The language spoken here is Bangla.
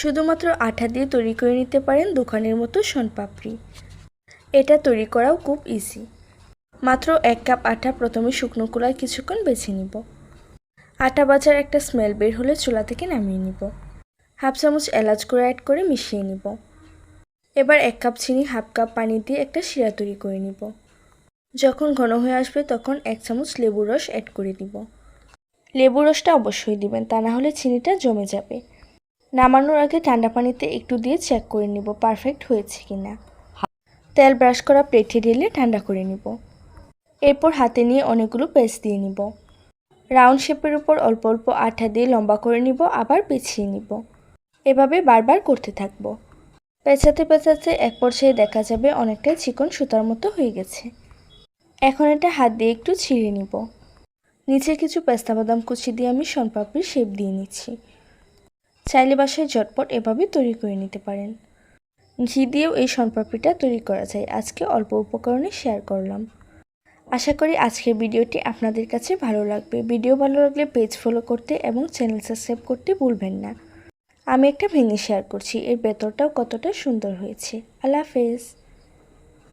শুধুমাত্র আঠা দিয়ে তৈরি করে নিতে পারেন দোকানের মতো শনপাপড়ি। এটা তৈরি করাও খুব ইজি মাত্র এক কাপ আটা প্রথমে শুকনো কুলায় কিছুক্ষণ বেছে নিব। আটা বাজার একটা স্মেল বের হলে চুলা থেকে নামিয়ে নিব। হাফ চামচ এলাচ করে অ্যাড করে মিশিয়ে নিব। এবার এক কাপ চিনি, হাফ কাপ পানি দিয়ে একটা শিরা তৈরি করে নিব। যখন ঘন হয়ে আসবে তখন এক চামচ লেবুর রস অ্যাড করে দিব লেবু রসটা অবশ্যই দিবেন, তা না হলে চিনিটা জমে যাবে। নামানোর আগে ঠান্ডা পানিতে একটু দিয়ে চেক করে নিব পারফেক্ট হয়েছে কিনা। তেল ব্রাশ করা প্লেটে ঢেলে ঠান্ডা করে নিব। এরপর হাতে নিয়ে অনেকগুলো পেস্ট দিয়ে নিব। রাউন্ড শেপের উপর অল্প অল্প আঠা দিয়ে লম্বা করে নিব, আবার পেঁচিয়ে নিব। এভাবে বারবার করতে থাকব। পেঁচাতে পেঁচাতে এক পর্যায়ে দেখা যাবে অনেকটাই চিকন সুতার মতো হয়ে গেছে। এখন এটা হাত দিয়ে একটু ছিঁড়ে নিব। নিচে কিছু পেস্তা বাদাম কুচি দিয়ে আমি শনপাপড়ির শেপ দিয়ে নিচ্ছি। চাইলে বাসায় ঝটপট এভাবে তৈরি করে নিতে পারেন। ঘি দিয়েও এই সনপাপড়িটা তৈরি করা যায়। আজকে অল্প উপকরণে শেয়ার করলাম। আশা করি আজকের ভিডিওটি আপনাদের কাছে ভালো লাগবে। ভিডিও ভালো লাগলে পেজ ফলো করতে এবং চ্যানেল সাবস্ক্রাইব করতে ভুলবেন না। আমি একটা ভেঙে শেয়ার করছি। এর ভেতরটাও কতটা সুন্দর হয়েছে। আল্লাহ হাফেজ।